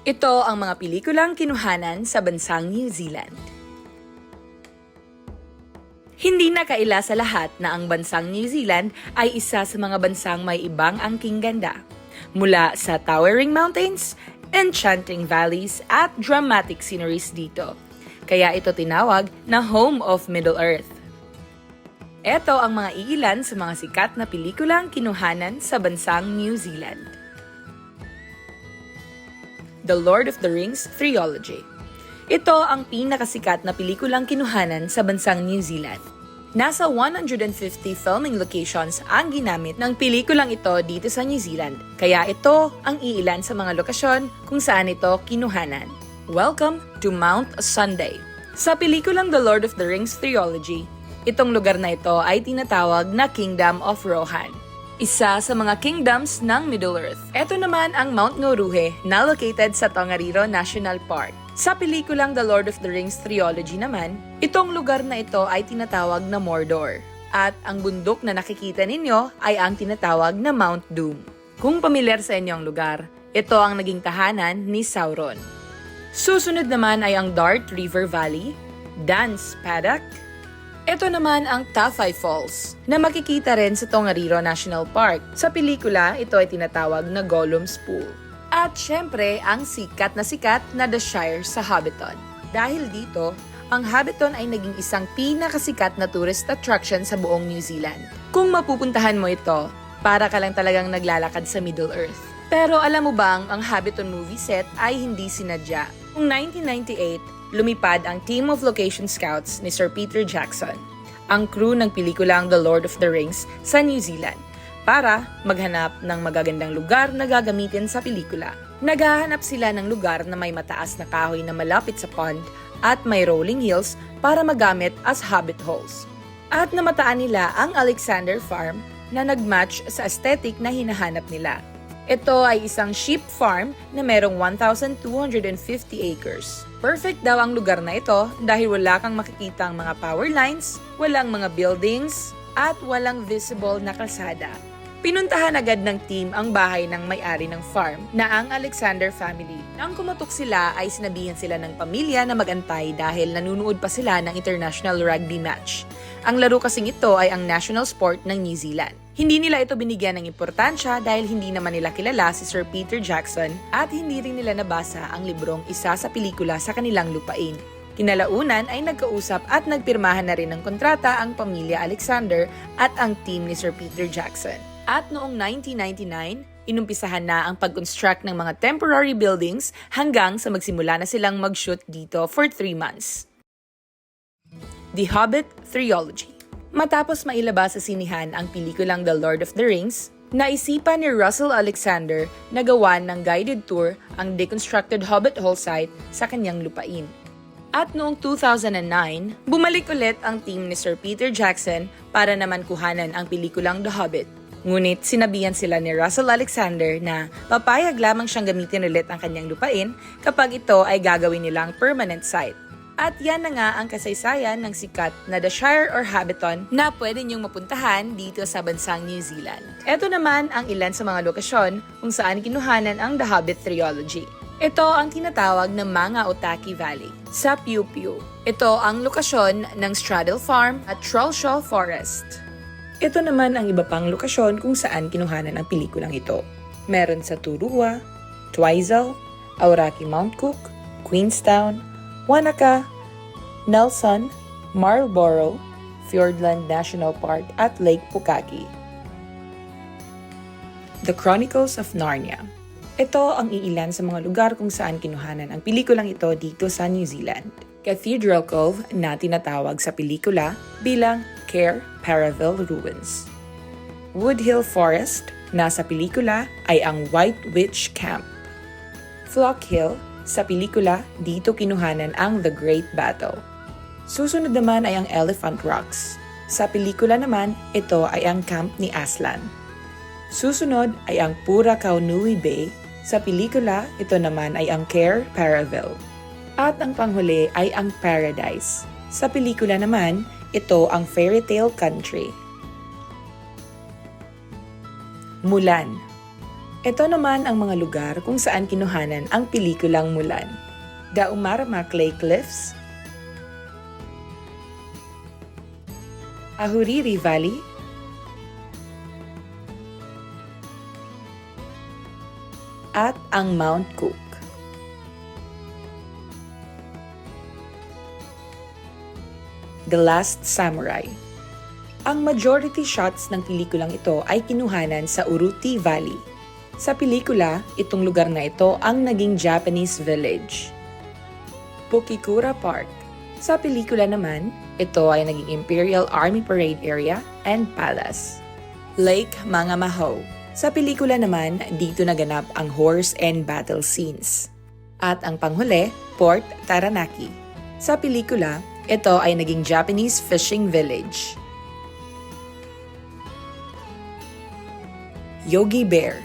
Ito ang mga pelikulang kinuhanan sa bansang New Zealand. Hindi na kaila sa lahat na ang bansang New Zealand ay isa sa mga bansang may ibang angking ganda. Mula sa towering mountains, enchanting valleys at dramatic sceneries dito. Kaya ito tinawag na home of Middle Earth. Ito ang mga iilan sa mga sikat na pelikulang kinuhanan sa bansang New Zealand. The Lord of the Rings Trilogy. Ito ang pinakasikat na pelikulang kinuhanan sa bansang New Zealand. Nasa 150 filming locations ang ginamit ng pelikulang ito dito sa New Zealand, kaya ito ang iilan sa mga lokasyon kung saan ito kinuhanan. Welcome to Mount Sunday. Sa pelikulang The Lord of the Rings Trilogy, itong lugar na ito ay tinatawag na Kingdom of Rohan isa sa mga kingdoms ng Middle-earth. Ito naman ang Mount Ngoruhe na located sa Tongariro National Park. Sa pelikulang The Lord of the Rings Trilogy naman, itong lugar na ito ay tinatawag na Mordor. At ang bundok na nakikita ninyo ay ang tinatawag na Mount Doom. Kung pamilyar sa inyo ang lugar, ito ang naging tahanan ni Sauron. Susunod naman ay ang Dart River Valley, Dance Paddock, ito naman ang Tafai Falls, na makikita rin sa Tongariro National Park. Sa pelikula, ito ay tinatawag na Gollum's Pool. At syempre, ang sikat na sikat na The Shire sa Hobbiton. Dahil dito, ang Hobbiton ay naging isang pinakasikat na tourist attraction sa buong New Zealand. Kung mapupuntahan mo ito, para ka lang talagang naglalakad sa Middle Earth. Pero alam mo bang ang Hobbiton movie set ay hindi sinadya? Noong 1998, lumipad ang team of location scouts ni Sir Peter Jackson, ang crew ng pelikulang The Lord of the Rings sa New Zealand, para maghanap ng magagandang lugar na gagamitin sa pelikula. Naghahanap sila ng lugar na may mataas na kahoy na malapit sa pond at may rolling hills para magamit as hobbit holes. At namataan nila ang Alexander Farm na nagmatch sa aesthetic na hinahanap nila. Ito ay isang sheep farm na merong 1,250 acres. Perfect daw ang lugar na ito dahil wala kang makikita ang mga power lines, walang mga buildings, at walang visible na kalsada. Pinuntahan agad ng team ang bahay ng may-ari ng farm na ang Alexander family. Nang kumatok sila ay sinabihan sila ng pamilya na magantay dahil nanunood pa sila ng international rugby match. Ang laro kasing ito ay ang national sport ng New Zealand. Hindi nila ito binigyan ng importansya dahil hindi naman nila kilala si Sir Peter Jackson at hindi rin nila nabasa ang librong isa sa pelikula sa kanilang lupain. Kinalaunan ay nagkausap at nagpirmahan na rin ng kontrata ang pamilya Alexander at ang team ni Sir Peter Jackson. At noong 1999, inumpisahan na ang pag-construct ng mga temporary buildings hanggang sa magsimula na silang mag-shoot dito for 3 months. The Hobbit Trilogy Matapos mailabas sa sinihan ang pelikulang The Lord of the Rings, naisipan ni Russell Alexander na gawan ng guided tour ang deconstructed Hobbit Hall site sa kanyang lupain. At noong 2009, bumalik ulit ang team ni Sir Peter Jackson para naman kuhanan ang pelikulang The Hobbit. Ngunit sinabihan sila ni Russell Alexander na papayag lamang siyang gamitin ulit ang kanyang lupain kapag ito ay gagawin nilang permanent site. At yan na nga ang kasaysayan ng sikat na The Shire or Hobbiton na pwede niyong mapuntahan dito sa bansang New Zealand. Ito naman ang ilan sa mga lokasyon kung saan kinuhanan ang The Hobbit Trilogy. Ito ang tinatawag na Mga Otaki Valley sa Piu Piu. Ito ang lokasyon ng Straddle Farm at Trollshaw Forest. Ito naman ang iba pang lokasyon kung saan kinuhanan ang pelikulang ito. Meron sa Turua, Twizel, Aoraki Mount Cook, Queenstown, Wanaka, Nelson, Marlborough, Fiordland National Park at Lake Pukaki. The Chronicles of Narnia ito ang iilan sa mga lugar kung saan kinuhanan ang pelikulang ito dito sa New Zealand. Cathedral Cove na tinatawag sa pelikula bilang Care Paraville Ruins. Woodhill Forest na sa pelikula ay ang White Witch Camp. Flock Hill sa pelikula dito kinuhanan ang The Great Battle. Susunod naman ay ang Elephant Rocks. Sa pelikula naman, ito ay ang camp ni Aslan. Susunod ay ang Pura Kaunui Bay sa pelikula, ito naman ay ang Care Paraville. At ang panghuli ay ang Paradise. Sa pelikula naman, ito ang Fairy Tale Country. Mulan Ito naman ang mga lugar kung saan kinuhanan ang pelikulang Mulan. The Umarama Clay Cliffs, Ahuriri Valley, at ang Mount Cook. The Last Samurai. Ang majority shots ng pelikulang ito ay kinuhanan sa Uruti Valley. Sa pelikula, itong lugar na ito ang naging Japanese village. Pukikura Park. Sa pelikula naman, ito ay naging Imperial Army Parade Area and Palace. Lake Mangamaho. Sa pelikula naman, dito naganap ang horse and battle scenes. At ang panghuli, Port Taranaki. Sa pelikula, ito ay naging Japanese fishing village. Yogi Bear.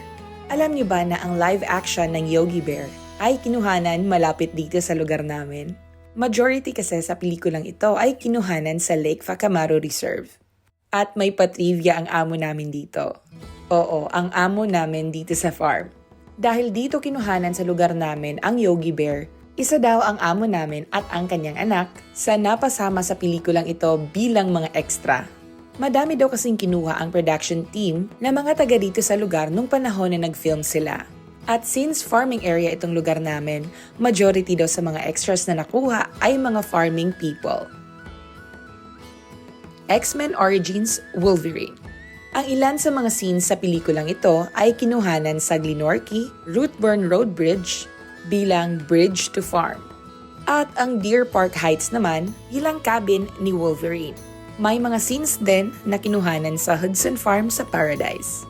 Alam niyo ba na ang live action ng Yogi Bear ay kinuhanan malapit dito sa lugar namin? Majority kasi sa pelikulang ito ay kinuhanan sa Lake Facamaro Reserve. At may patrivia ang amo namin dito. Oo, ang amo namin dito sa farm. Dahil dito kinuhanan sa lugar namin ang Yogi Bear, isa daw ang amo namin at ang kanyang anak sa napasama sa pelikulang ito bilang mga extra. Madami daw kasing kinuha ang production team na mga taga dito sa lugar nung panahon na nag-film sila. At since farming area itong lugar namin, majority daw sa mga extras na nakuha ay mga farming people. X-Men Origins Wolverine Ang ilan sa mga scenes sa pelikulang ito ay kinuhanan sa Glenorchy, Rootburn Road Bridge bilang Bridge to Farm. At ang Deer Park Heights naman bilang cabin ni Wolverine. May mga scenes din na kinuhanan sa Hudson Farm sa Paradise.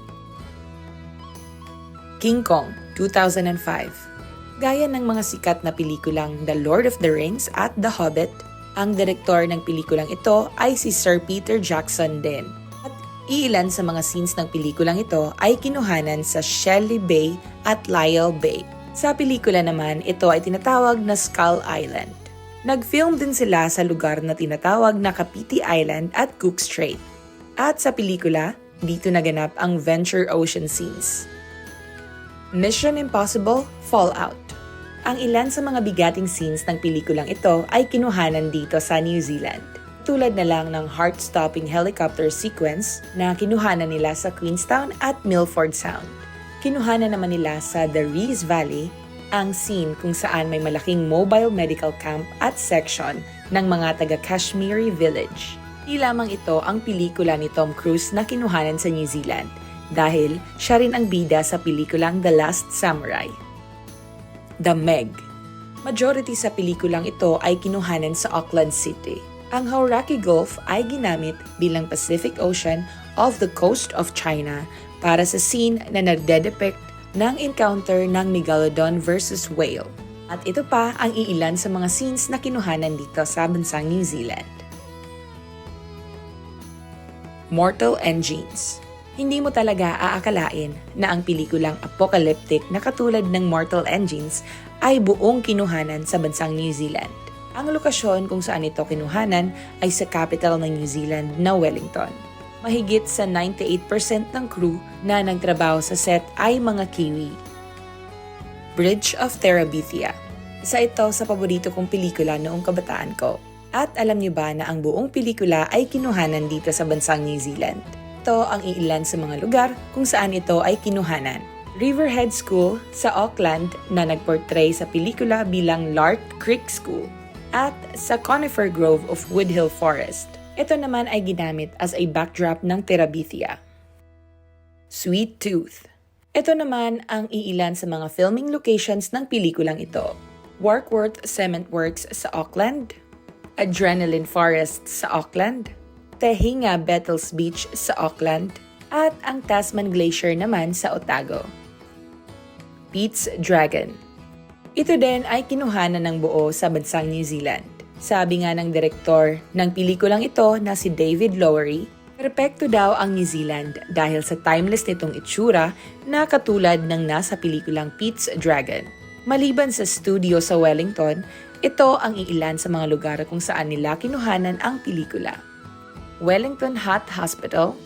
King Kong, 2005 Gaya ng mga sikat na pelikulang The Lord of the Rings at The Hobbit, ang direktor ng pelikulang ito ay si Sir Peter Jackson din. At iilan sa mga scenes ng pelikulang ito ay kinuhanan sa Shelley Bay at Lyell Bay. Sa pelikula naman, ito ay tinatawag na Skull Island. Nag-film din sila sa lugar na tinatawag na Kapiti Island at Cook Strait. At sa pelikula, dito naganap ang Venture Ocean scenes. Mission Impossible Fallout Ang ilan sa mga bigating scenes ng pelikulang ito ay kinuhanan dito sa New Zealand. Tulad na lang ng heart-stopping helicopter sequence na kinuhanan nila sa Queenstown at Milford Sound. Kinuhanan naman nila sa The Rees Valley ang scene kung saan may malaking mobile medical camp at section ng mga taga Kashmiri Village. Di lamang ito ang pelikula ni Tom Cruise na kinuhanan sa New Zealand dahil siya rin ang bida sa pelikulang The Last Samurai. The Meg Majority sa pelikulang ito ay kinuhanan sa Auckland City. Ang Hauraki Gulf ay ginamit bilang Pacific Ocean off the coast of China para sa scene na nagdedepict ng encounter ng Megalodon versus whale. At ito pa ang iilan sa mga scenes na kinuhanan dito sa bansang New Zealand. Mortal Engines Hindi mo talaga aakalain na ang pelikulang apocalyptic na katulad ng Mortal Engines ay buong kinuhanan sa bansang New Zealand. Ang lokasyon kung saan ito kinuhanan ay sa capital ng New Zealand na Wellington mahigit sa 98% ng crew na nagtrabaho sa set ay mga Kiwi. Bridge of Terabithia Isa ito sa paborito kong pelikula noong kabataan ko. At alam niyo ba na ang buong pelikula ay kinuhanan dito sa bansang New Zealand? Ito ang iilan sa mga lugar kung saan ito ay kinuhanan. Riverhead School sa Auckland na nagportray sa pelikula bilang Lark Creek School at sa Conifer Grove of Woodhill Forest ito naman ay ginamit as a backdrop ng Terabithia. Sweet Tooth Ito naman ang iilan sa mga filming locations ng pelikulang ito. Warkworth Cement Works sa Auckland, Adrenaline Forest sa Auckland, Tehinga Bettles Beach sa Auckland, at ang Tasman Glacier naman sa Otago. Pete's Dragon Ito din ay kinuhanan ng buo sa bansang New Zealand. Sabi nga ng direktor ng pelikulang ito na si David Lowery, perpekto daw ang New Zealand dahil sa timeless nitong itsura na katulad ng nasa pelikulang Pete's Dragon. Maliban sa studio sa Wellington, ito ang iilan sa mga lugar kung saan nila kinuhanan ang pelikula. Wellington Hot Hospital,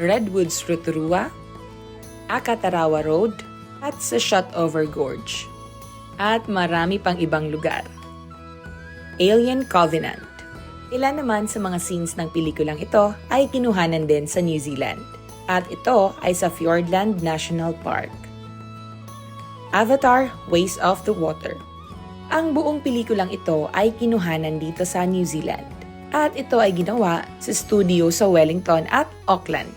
Redwoods Rotorua, Akatarawa Road, at sa Shotover Gorge. At marami pang ibang lugar. Alien Covenant. Ilan naman sa mga scenes ng pelikulang ito ay kinuhanan din sa New Zealand. At ito ay sa Fiordland National Park. Avatar Ways of the Water. Ang buong pelikulang ito ay kinuhanan dito sa New Zealand. At ito ay ginawa sa studio sa Wellington at Auckland.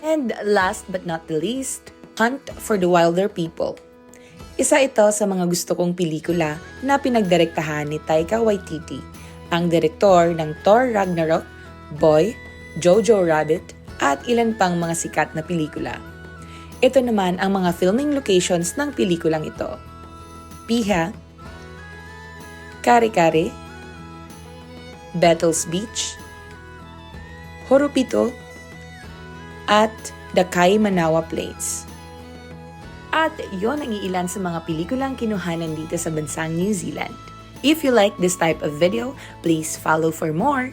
And last but not the least, Hunt for the Wilder People. Isa ito sa mga gusto kong pelikula na pinagdirektahan ni Taika Waititi, ang direktor ng Thor Ragnarok, Boy, Jojo Rabbit, at ilan pang mga sikat na pelikula. Ito naman ang mga filming locations ng pelikulang ito. Piha, Kare-Kare, Battles Beach, Horopito, at Kai Manawa Plains. At yon ang iilan sa mga pelikulang kinuhanan dito sa bansang New Zealand. If you like this type of video, please follow for more.